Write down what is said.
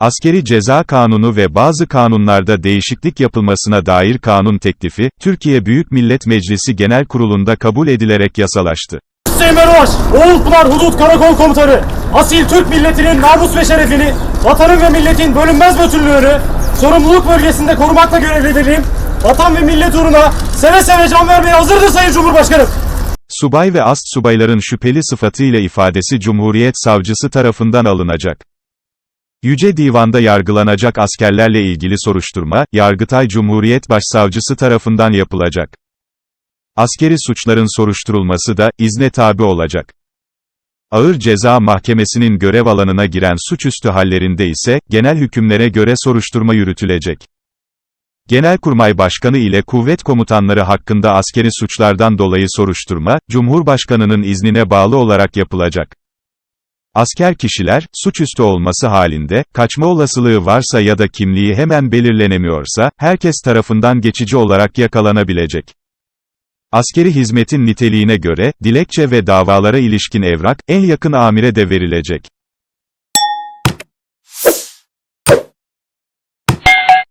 Askeri Ceza Kanunu ve bazı kanunlarda değişiklik yapılmasına dair kanun teklifi, Türkiye Büyük Millet Meclisi Genel Kurulu'nda kabul edilerek yasalaştı. Hüseyin Erbaş, Oğuzpınar Hudut Karakol Komutanı, asil Türk milletinin namus ve şerefini, vatanın ve milletin bölünmez bütünlüğünü, sorumluluk bölgesinde korumakla görevliliğim, vatan ve millet uğruna seve seve can vermeye hazırdır Sayın Cumhurbaşkanım. Subay ve ast subayların şüpheli sıfatıyla ifadesi Cumhuriyet Savcısı tarafından alınacak. Yüce Divan'da yargılanacak askerlerle ilgili soruşturma, Yargıtay Cumhuriyet Başsavcısı tarafından yapılacak. Askeri suçların soruşturulması da, izne tabi olacak. Ağır Ceza Mahkemesi'nin görev alanına giren suçüstü hallerinde ise, genel hükümlere göre soruşturma yürütülecek. Genelkurmay Başkanı ile kuvvet komutanları hakkında askeri suçlardan dolayı soruşturma, Cumhurbaşkanının iznine bağlı olarak yapılacak. Asker kişiler, suçüstü olması halinde, kaçma olasılığı varsa ya da kimliği hemen belirlenemiyorsa, herkes tarafından geçici olarak yakalanabilecek. Askeri hizmetin niteliğine göre, dilekçe ve davalara ilişkin evrak, en yakın amire de verilecek.